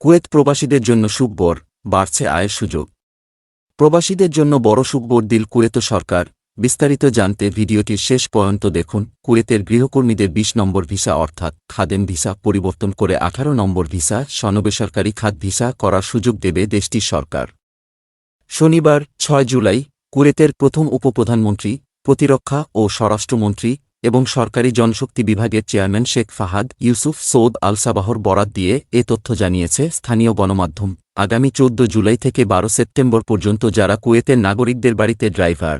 Kuwait প্রবাসীদের জন্য সুখবর, বাড়ছে আয়ের সুযোগ। প্রবাসীদের জন্য বড় সুখবর দিল কুয়েত সরকার। বিস্তারিত জানতে ভিডিওটির শেষ পর্যন্ত দেখুন। কুয়েতের গৃহকর্মীদের ২০ নম্বর ভিসা অর্থাৎ খাদেম ভিসা পরিবর্তন করে ১৮ নম্বর ভিসা সনবেসরকারি খাত ভিসা করার সুযোগ দেবে দেশটির সরকার। শনিবার, ছয় জুলাই, কুয়েতের প্রথম উপপ্রধানমন্ত্রী, প্রতিরক্ষা ও স্বরাষ্ট্রমন্ত্রী এবং সরকারি জনশক্তি বিভাগের chairman Sheikh Fahad Yousef Saud Al সাবাহর বরাত দিয়ে এ তথ্য জানিয়েছে স্থানীয় গণমাধ্যম। আগামী চোদ্দ জুলাই থেকে বারো সেপ্টেম্বর পর্যন্ত যারা কুয়েতের নাগরিকদের বাড়িতে ড্রাইভার,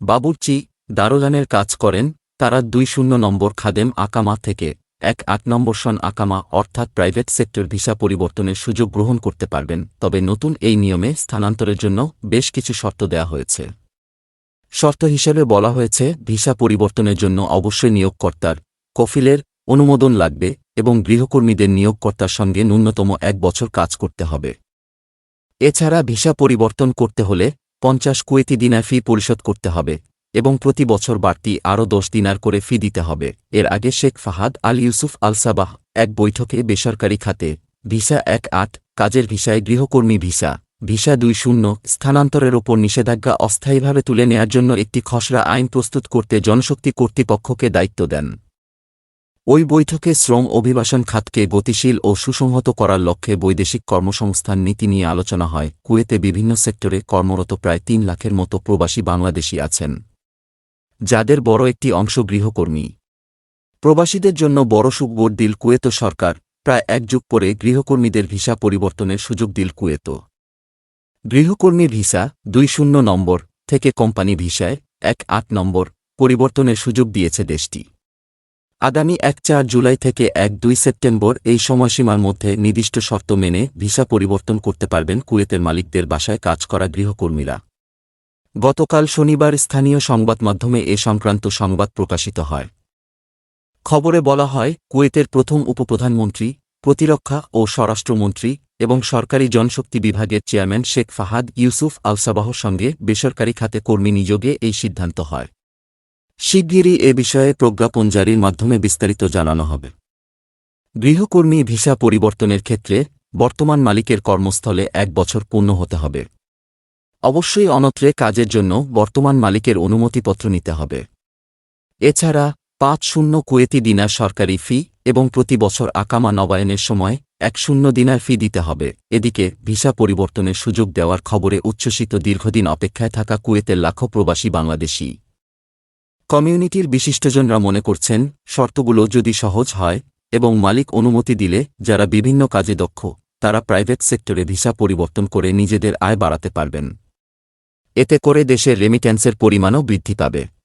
বাবুর্চি, দারোগানের কাজ করেন, তারা দুই শূন্য নম্বর খাদেম আকামা থেকে এক আট নম্বর সন আকামা অর্থাৎ প্রাইভেট সেক্টর ভিসা পরিবর্তনের সুযোগ গ্রহণ করতে পারবেন। তবে নতুন এই নিয়মে স্থানান্তরের জন্য বেশ কিছু শর্ত দেওয়া হয়েছে। শর্ত হিসেবে বলা হয়েছে, ভিসা পরিবর্তনের জন্য অবশ্যই নিয়োগকর্তার কফিলের অনুমোদন লাগবে এবং গৃহকর্মীদের নিয়োগকর্তার সঙ্গে ন্যূনতম এক বছর কাজ করতে হবে। এছাড়া ভিসা পরিবর্তন করতে হলে পঞ্চাশ কুয়েতি দিনার ফি পরিশোধ করতে হবে এবং প্রতি বছর বাড়তি আরও দশ দিনার করে ফি দিতে হবে। এর আগে Sheikh Fahad Al Yousuf Al Sabah এক বৈঠকে বেসরকারি খাতে ভিসা এক আট কাজের ভিসায় গৃহকর্মী ভিসা ভিসা দুই শূন্য, স্থানান্তরের ওপর নিষেধাজ্ঞা অস্থায়ীভাবে তুলে নেয়ার জন্য একটি খসড়া আইন প্রস্তুত করতে জনশক্তি কর্তৃপক্ষকে দায়িত্ব দেন। ওই বৈঠকে শ্রম অভিবাসন খাতকে গতিশীল ও সুসংহত করার লক্ষ্যে বৈদেশিক কর্মসংস্থান নীতি নিয়ে আলোচনা হয়। কুয়েতে বিভিন্ন সেক্টরে কর্মরত প্রায় তিন লাখের মতো প্রবাসী বাংলাদেশী আছেন, যাদের বড় একটি অংশ গৃহকর্মী। প্রবাসীদের জন্য বড় সুখবর দিল কুয়েত সরকার। প্রায় এক যুগ পরে গৃহকর্মীদের ভিসা পরিবর্তনের সুযোগ দিল কুয়েত গৃহকর্মী ভিসা দুই শূন্য নম্বর থেকে কোম্পানি ভিসায় এক আট নম্বর পরিবর্তনের সুযোগ দিয়েছে দেশটি। আগামী এক চার জুলাই থেকে এক দুই সেপ্টেম্বর এই সময়সীমার মধ্যে নির্দিষ্ট শর্ত মেনে ভিসা পরিবর্তন করতে পারবেন কুয়েতের মালিকদের বাসায় কাজ করা গৃহকর্মীরা। গতকাল শনিবার স্থানীয় সংবাদ মাধ্যমে এ সংক্রান্ত সংবাদ প্রকাশিত হয়। খবরে বলা হয়, কুয়েতের প্রথম উপপ্রধানমন্ত্রী প্রতিরক্ষা ও স্বরাষ্ট্রমন্ত্রী এবং সরকারি জনশক্তি বিভাগের চেয়ারম্যান শেখ ফাহাদ ইউসুফ আলসাবাহর সঙ্গে বেসরকারি খাতে কর্মী নিযোগে এই সিদ্ধান্ত হয়। শিগগিরই এ বিষয়ে প্রজ্ঞাপন জারির মাধ্যমে বিস্তারিত জানানো হবে। গৃহকর্মী ভিসা পরিবর্তনের ক্ষেত্রে বর্তমান মালিকের কর্মস্থলে এক বছর পূর্ণ হতে হবে। অবশ্যই অনত্রে কাজের জন্য বর্তমান মালিকের অনুমতিপত্র নিতে হবে। এছাড়া পাঁচ শূন্য কুয়েতি দিনার সরকারি ফি এবং প্রতি বছর আকামা নবায়নের সময় এক শূন্য দিনার ফি দিতে হবে। এদিকে, ভিসা পরিবর্তনের সুযোগ দেওয়ার খবরে উচ্ছ্বসিত দীর্ঘদিন অপেক্ষায় থাকা কুয়েতের লাখো প্রবাসী বাংলাদেশি। কমিউনিটির বিশিষ্টজনরা মনে করছেন, শর্তগুলো যদি সহজ হয় এবং মালিক অনুমতি দিলে যারা বিভিন্ন কাজে দক্ষ, তারা প্রাইভেট সেক্টরে ভিসা পরিবর্তন করে নিজেদের আয় বাড়াতে পারবেন। এতে করে দেশের রেমিট্যান্সের পরিমাণও বৃদ্ধি পাবে।